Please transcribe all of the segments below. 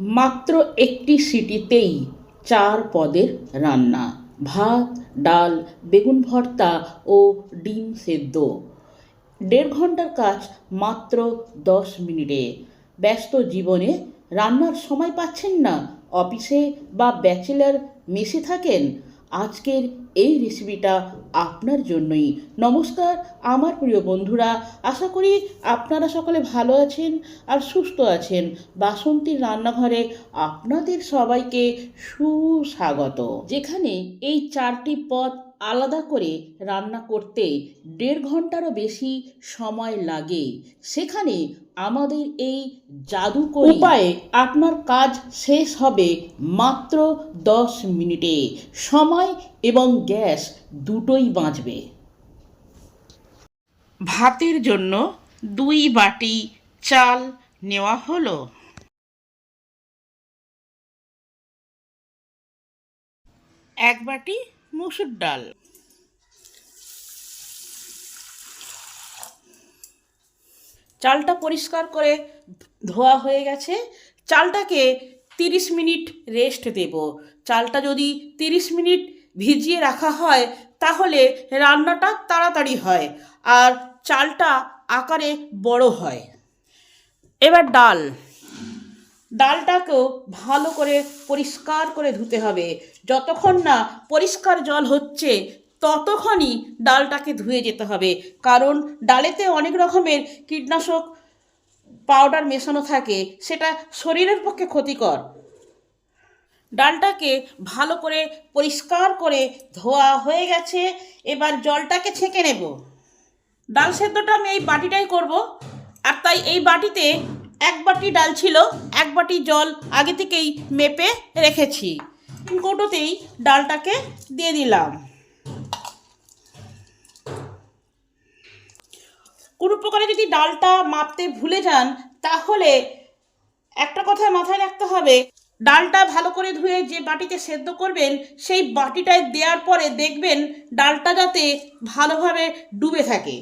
মাত্র একটি সিটিতেই চার পদের রান্না। ভাত, ডাল, বেগুন ভর্তা ও ডিম সেদ্ধ। দেড় ঘণ্টার কাজ মাত্র দশ মিনিটে। ব্যস্ত জীবনে রান্নার সময় পাচ্ছেন না। অফিসে বা ব্যাচেলার মেসে থাকেন। আজকের এই রেসিপিটা আপনার জন্যই। নমস্কার, আমার প্রিয় বন্ধুরা, আশা করি আপনারা সকলে ভালো আছেন আর সুস্থ আছেন। বাসন্তীর রান্নাঘরে আপনাদের সবাইকে সুস্বাগত। যেখানে এই চারটি পদ আলাদা করে রান্না করতে দেড় ঘন্টারও বেশি সময় লাগে। সেখানে আমাদের এই জাদুকরী উপায়ে আপনার কাজ শেষ হবে মাত্র দশ মিনিটে। সময় এবং গ্যাস দুটোই বাঁচবে। ভাতের জন্য দুই বাটি চাল নেওয়া হলো। এক বাটি মুসুর ডাল। চালটা পরিষ্কার করে ধোয়া হয়ে গেছে। চালটাকে তিরিশ মিনিট রেস্ট দেব। চালটা যদি তিরিশ মিনিট ভিজিয়ে রাখা হয়, তাহলে রান্নাটা তাড়াতাড়ি হয় আর চালটা আকারে বড় হয়। এবার ডাল। ডালটাকেও ভালো করে পরিষ্কার করে ধুতে হবে। যতক্ষণ না পরিষ্কার জল হচ্ছে ততক্ষণই ডালটাকে ধুয়ে যেতে হবে। কারণ ডালেতে অনেক রকমের কীটনাশক পাউডার মেশানো থাকে, সেটা শরীরের পক্ষে ক্ষতিকর। ডালটাকে ভালো করে পরিষ্কার করে ধোয়া হয়ে গেছে, এবার জলটাকে ছেঁকে নেব। ডাল সেদ্ধটা আমি এই বাটিটাই করব। আর তাই এই বাটিতে এক বাটি ডাল ছিল, এক বাটি জল আগে থেকেই মেপে রেখেছি। কৌটোতেই ডালটাকে দিয়ে দিলাম। কোনো প্রকারে যদি ডালটা মাপতে ভুলে যান, তাহলে একটা কথা মাথায় রাখতে হবে, ডালটা ভালো করে ধুয়ে যে বাটিতে সেদ্ধ করবেন, সেই বাটিটায় দেওয়ার পরে দেখবেন ডালটা যাতে ভালোভাবে ডুবে থাকে।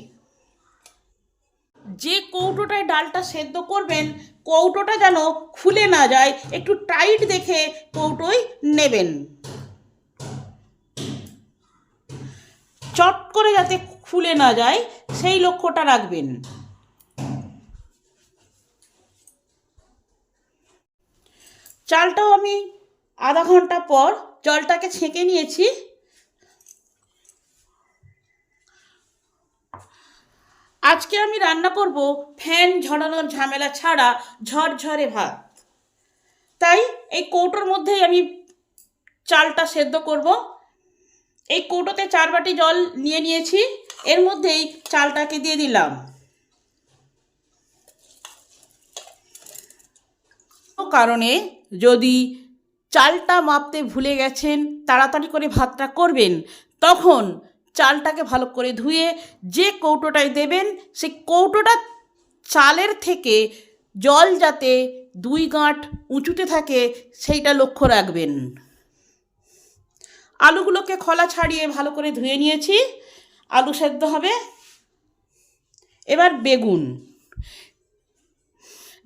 যে কৌটোটায় ডালটা সেদ্ধ করবেন, কৌটোটা যেন খুলে না যায়, একটু টাইট দেখে কৌটোয় নেবেন। চট করে যাতে খুলে না যায় সেই লক্ষ্যটা রাখবেন। চালটাও আমি আধা ঘণ্টা পর জলটাকে ছেঁকে নিয়েছি। আজকে আমি রান্না করব ফ্যান ঝরানোর ঝামেলা ছাড়া ঝরঝরে ভাত। তাই এই কৌটোর মধ্যেই আমি চালটা সেদ্ধ করব। এই কৌটোতে চার বাটি জল নিয়ে নিয়েছি। এর মধ্যেই চালটাকে দিয়ে দিলাম। কারণে যদি চালটা মাপতে ভুলে গেছেন, তাড়াতাড়ি করে ভাতটা করবেন, তখন চালটাকে ভালো করে ধুয়ে যে কৌটোটায় দেবেন সেই কৌটোটা চালের থেকে জল যাতে দুই গাঁট উঁচুতে থাকে, সেইটা লক্ষ্য রাখবেন। আলুগুলোকে খোলা ছাড়িয়ে ভালো করে ধুয়ে নিয়েছি। আলু সেদ্ধ হবে। এবার বেগুন।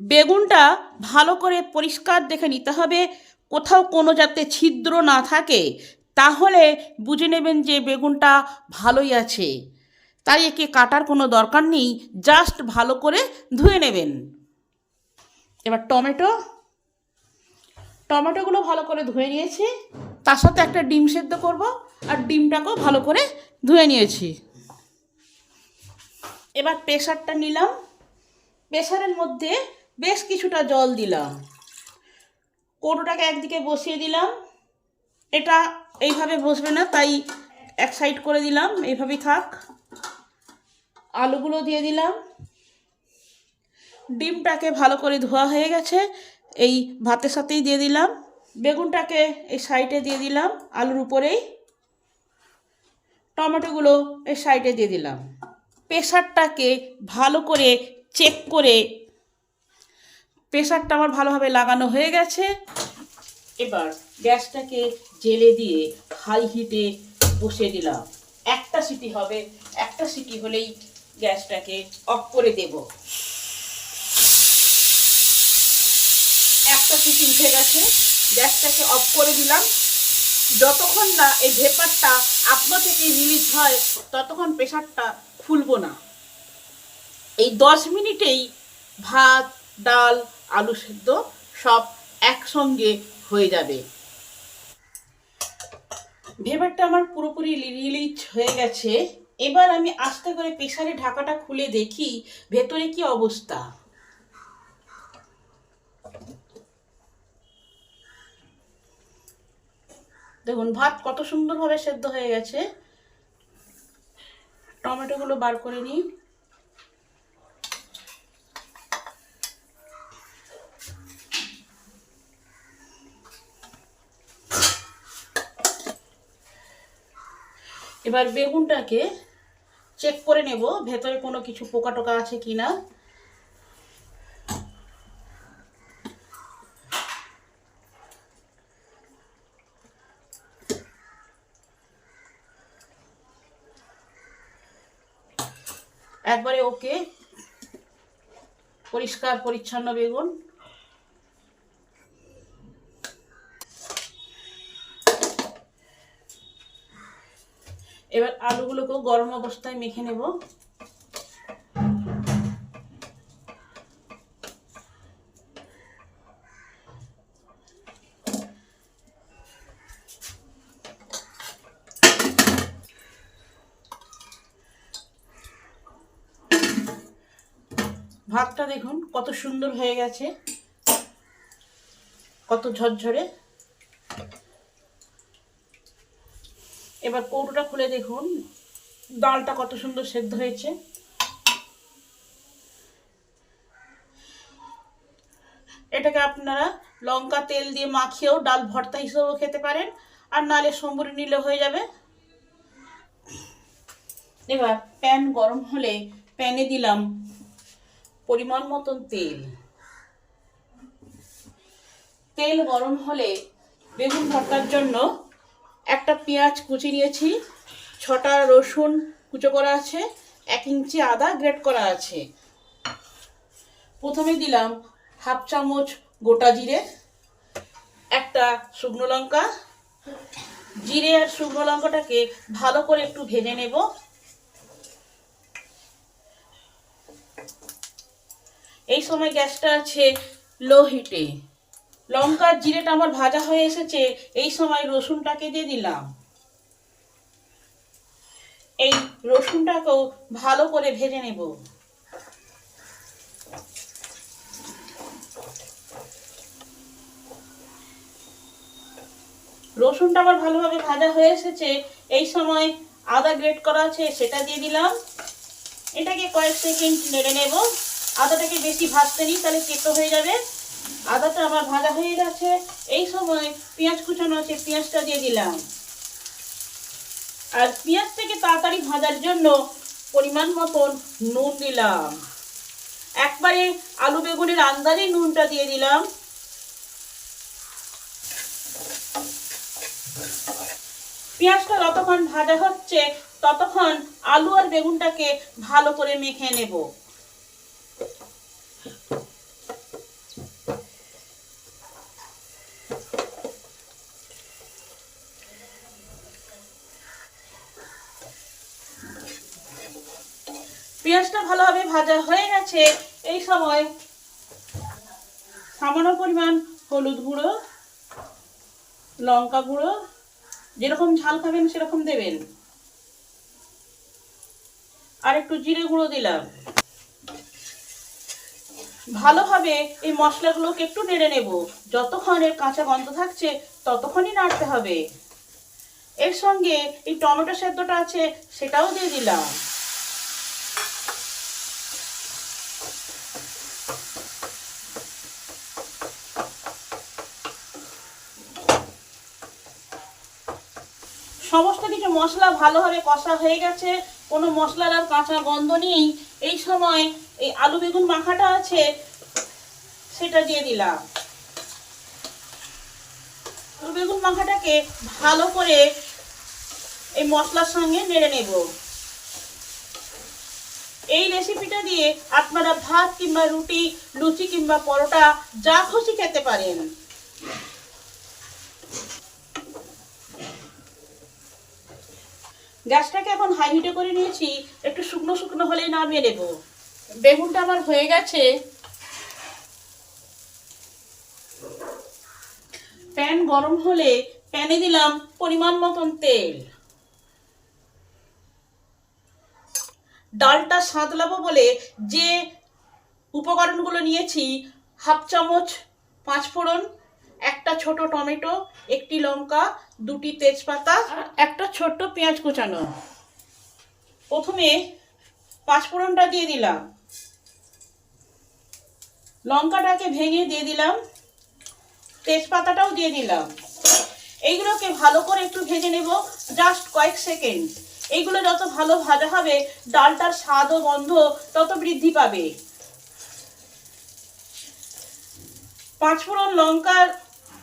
বেগুনটা ভালো করে পরিষ্কার দেখে নিতে হবে। কোথাও কোনো যাতে ছিদ্র না থাকে, তাহলে বুঝে নেবেন যে বেগুনটা ভালোই আছে। তাই একে কাটার কোনো দরকার নেই, জাস্ট ভালো করে ধুয়ে নেবেন। এবার টমেটো। টমেটোগুলো ভালো করে ধুয়ে নিয়েছি। তার সাথে একটা ডিম সেদ্ধ করব আর ডিমটাকেও ভালো করে ধুয়ে নিয়েছি। এবার প্রেশারটা নিলাম। প্রেশারের মধ্যে বেশ কিছুটা জল দিলাম। কৌটোটাকে একদিকে বসিয়ে দিলাম। এটা এইভাবে বসবে না, তাই এক সাইড করে দিলাম। এইভাবেই থাক। আলুগুলো দিয়ে দিলাম। ডিমটাকে ভালো করে ধোয়া হয়ে গেছে। এই ভাতের সাথেই দিয়ে দিলাম। বেগুনটাকে এই সাইডে দিয়ে দিলাম, আলুর উপরেই। টমেটোগুলো এই সাইডে দিয়ে দিলাম। প্রেশারটাকে ভালো করে চেক করে প্রেশারটা আমার ভালোভাবে লাগানো হয়ে গেছে। এবার গ্যাসটাকে জেলে দিয়ে হাই হিটে বসিয়ে দিলাম। একটা সিটি হবে, একটা সিটি হলেই গ্যাসটাকে অফ করে দেব। একটা সিটি উঠে গেছে। গ্যাসটাকে অফ করে দিলাম। যতক্ষণ না এই ভেপারটা আপনার থেকে রিলিজ হয়, ততক্ষণ প্রেশারটা খুলবো না। এই দশ মিনিটেই ভাত, ডাল, আলু সেদ্ধ সব একসঙ্গে হয়ে যাবে। ভেপারটা আমার পুরোপুরি রিলিজ হয়ে গেছে। এবার আমি আস্তে করে প্রেশারে ঢাকাটা খুলে দেখি, ভেতরে কি অবস্থা। দেখুন, ভাত কত সুন্দরভাবে সেদ্ধ হয়ে গেছে। টমেটোগুলো বার করে নিই। এবার বেগুনটাকে চেক করে নেব, ভেতরে কোনো কিছু পোকা টোকা আছে কি না একবারে ওকে পরিষ্কার পরিচ্ছন্ন বেগুন। এবার আলুগুলোকেও গরম অবস্থায় মেখে নেব। ভাতটা দেখুন, কত সুন্দর হয়ে গেছে। কত ঝরঝরে। এবার কৌটোটা খুলে দেখুন, ডালটা কত সুন্দর সেদ্ধ হয়েছে। এটাকে আপনারা লঙ্কা, তেল দিয়ে মাখিয়েও ডাল ভর্তা হিসেবেও খেতে পারেন, আর নালে সম্বরি নিলে হয়ে যাবে। এবার প্যান গরম হলে প্যানে দিলাম পরিমাণ মতন তেল। তেল গরম হলে বেগুন ভর্তার জন্য একটা পেঁয়াজ কুচি নিয়েছি, ছটা রসুন কুচো করা আছে, এক ইঞ্চি আদা গ্রেট করা আছে। প্রথমে দিলাম হাফ চামচ গোটা জিরে, একটা শুকনো লঙ্কা। জিরে আর শুকনো লঙ্কাটাকে ভালো করে একটু ভেজে নেব। এই সময় গ্যাসটা আছে লো হিটে। লঙ্কার জিরেটা আমার ভাজা হয়ে এসেছে, এই সময় রসুনটাকে দিয়ে দিলাম। এই রসুনটাকেও ভালো করে ভেজে নেব। রসুনটা আমার ভালোভাবে ভাজা হয়ে এসেছে, এই সময় আদা গ্রেট করা আছে সেটা দিয়ে দিলাম। এটাকে কয়েক সেকেন্ড নেড়ে নেব। আদাটাকে বেশি ভাজতে নিই, তাহলে কেটো হয়ে যাবে। আদাটা আমার ভাজা হয়ে গেছে। এই সময় পেঁয়াজ কুচানো আছে, পেঁয়াজটা দিয়ে দিলাম। আর পেঁয়াজ থেকে তাড়াতাড়ি ভাজার জন্য পরিমাণ মতন নুন দিলাম। একবারে আলু বেগুনের আন্দাজে নুনটা দিয়ে দিলাম। পেঁয়াজটা যতক্ষণ ভাজা হচ্ছে, ততক্ষণ আলু আর বেগুনটাকে ভালো করে মেখে নেব। পেঁয়াজটা ভালোভাবে ভাজা হয়ে গেছে। এই সময় সামান্য পরিমাণ হলুদ গুঁড়ো, লঙ্কা গুঁড়ো, যেরকম ঝাল খাবেন সেরকম দেবেন। আর একটু জিরে গুঁড়ো দিলাম। ভালোভাবে এই মশলাগুলোকে একটু নেড়ে নেব। যতক্ষণ এর কাঁচা গন্ধ থাকছে, ততক্ষণই নাড়তে হবে। এর সঙ্গে এই টমেটো সেদ্ধটা আছে, সেটাও দিয়ে দিলাম। সমস্ত কিছু মশলা ভালোভাবে কষা হয়ে গেছে। কোনো মশলার আর কাঁচা গন্ধ নেই। এই সময় এই আলু বেগুন মাখাটা আছে, সেটা দিয়ে দিলাম। আলু বেগুন মাখাটাকে ভালো করে এই মশলার সঙ্গে নেড়ে নেব। এই রেসিপিটা দিয়ে আপনারা ভাত কিংবা রুটি, লুচি কিংবা পরোটা, যা খুশি খেতে পারেন। গ্যাসটাকে এখন হাই হিটে করে নিয়েছি, একটু শুকনো শুকনো হলেই নামিয়ে নেব। বেগুনটা আমার হয়ে গেছে। প্যান গরম হলে প্যানে দিলাম পরিমাণ মতন তেল। ডালটা সাঁতলাবো বলে যে উপকরণগুলো নিয়েছি, হাফ চামচ পাঁচ ফোড়ন একটা ছোট টমেটো, একটি লঙ্কা দুটি তেজপাতা আর একটা ছোট্ট পেঁয়াজ কুচানো। প্রথমে পাঁচ ফোড়নটা দিয়ে দিলাম। লঙ্কাটাকে ভেঙে দিয়ে দিলাম। তেজপাতাটাও দিয়ে দিলাম। এইগুলোকে ভালো করে একটু ভেজে নেব জাস্ট কয়েক সেকেন্ড। এইগুলো যত ভালো ভাজা হবে, ডালটার স্বাদ ও গন্ধ তত বৃদ্ধি পাবে। পাঁচফোড়ন লঙ্কার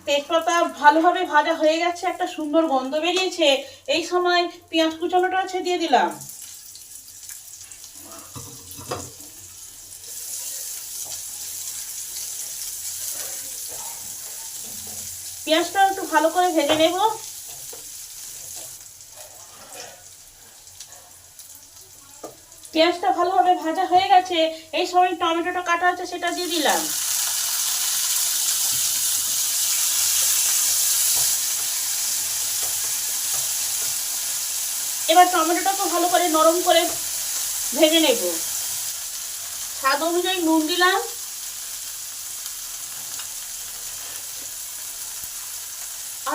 তেজপাতা ভালোভাবে ভাজা হয়ে গেছে, একটা সুন্দর গন্ধ বেরিয়েছে। এই সময় পেঁয়াজ কুচানোটা আছে দিয়ে দিলাম। পেঁয়াজটা একটু ভালো করে ভেজে নেব। পেঁয়াজটা ভালোভাবে ভাজা হয়ে গেছে, এই সময় টমেটোটা কাটা আছে, সেটা দিয়ে দিলাম। এবার টমেটোটাকে ভালো করে নরম করে ভেজে নেব। স্বাদ অনুযায়ী নুন দিলাম।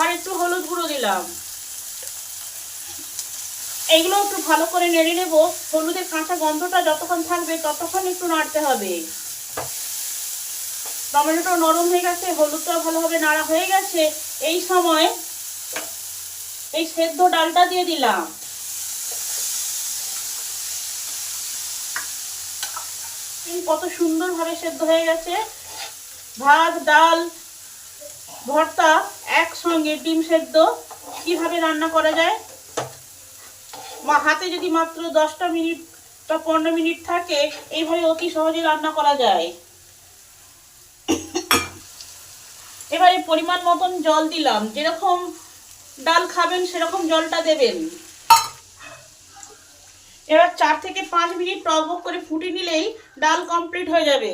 আর একটু হলুদ গুঁড়ো দিলাম। এইগুলো একটু ভালো করে নেড়ে নেব। হলুদের কাঁচা গন্ধটা যতক্ষণ থাকবে ততক্ষণ একটু নাড়তে হবে। টমেটোটা নরম হয়ে গেছে হলুদটা ভালোভাবে নাড়া হয়ে গেছে। এই সময় এই সেদ্ধ ডালটা দিয়ে দিলাম। কত সুন্দরভাবে সেদ্ধ হয়ে গেছে। ভাত, ডাল, ভর্তা একসঙ্গে ডিম সেদ্ধ। কীভাবে রান্না করা যায়? মা, হাতে যদি মাত্র দশটা মিনিট বা পনেরো মিনিট থাকে, এইভাবে অতি সহজে রান্না করা যায়। এবারে পরিমাণ মতন জল দিলাম। যেরকম ডাল খাবেন, সেরকম জলটা দেবেন। এবার চার থেকে পাঁচ মিনিট টক টকবক করে ফুটে নিলেই ডাল কমপ্লিট হয়ে যাবে।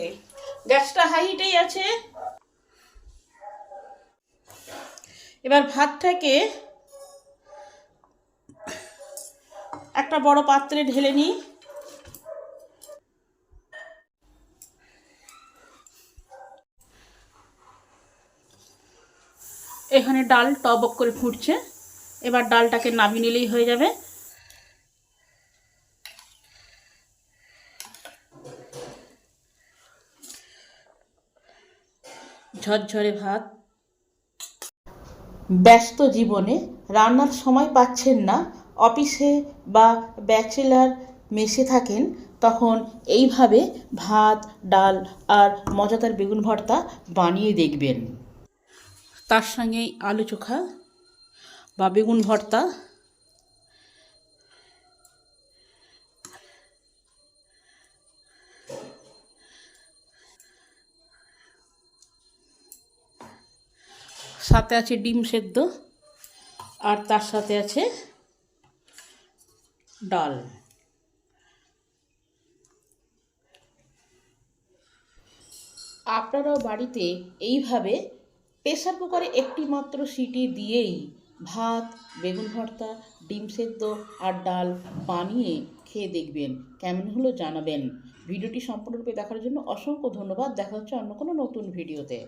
গ্যাসটা হাই হিটেই আছে। এবার ভাতটাকে একটা বড় পাত্রে ঢেলে নিই। এখানে ডাল টবক করে ফুটছে। এবার ডালটাকে নামিয়ে নিলেই হয়ে যাবে। ঝরঝরে ভাত। ব্যস্ত জীবনে রান্নার সময় পাচ্ছেন না। অফিসে বা ব্যাচেলার মেসে থাকেন তখন এইভাবে ভাত ডাল আর মজাদার বেগুন ভর্তা বানিয়ে দেখবেন। তার সঙ্গে আলু চোখা বা বেগুন ভর্তা সাথে আছে ডিম সেদ্ধ আর তার সাথে আছে ডাল। আপনারাও বাড়িতে এইভাবে প্রেসার কুকারে একটি মাত্র সিটি দিয়েই ভাত, বেগুন ভর্তা, ডিম সেদ্ধ আর ডাল বানিয়ে খেয়ে দেখবেন। কেমন হলো জানাবেন। ভিডিওটি সম্পূর্ণরূপে দেখার জন্য অসংখ্য ধন্যবাদ। দেখা হচ্ছে অন্য কোনো নতুন ভিডিওতে।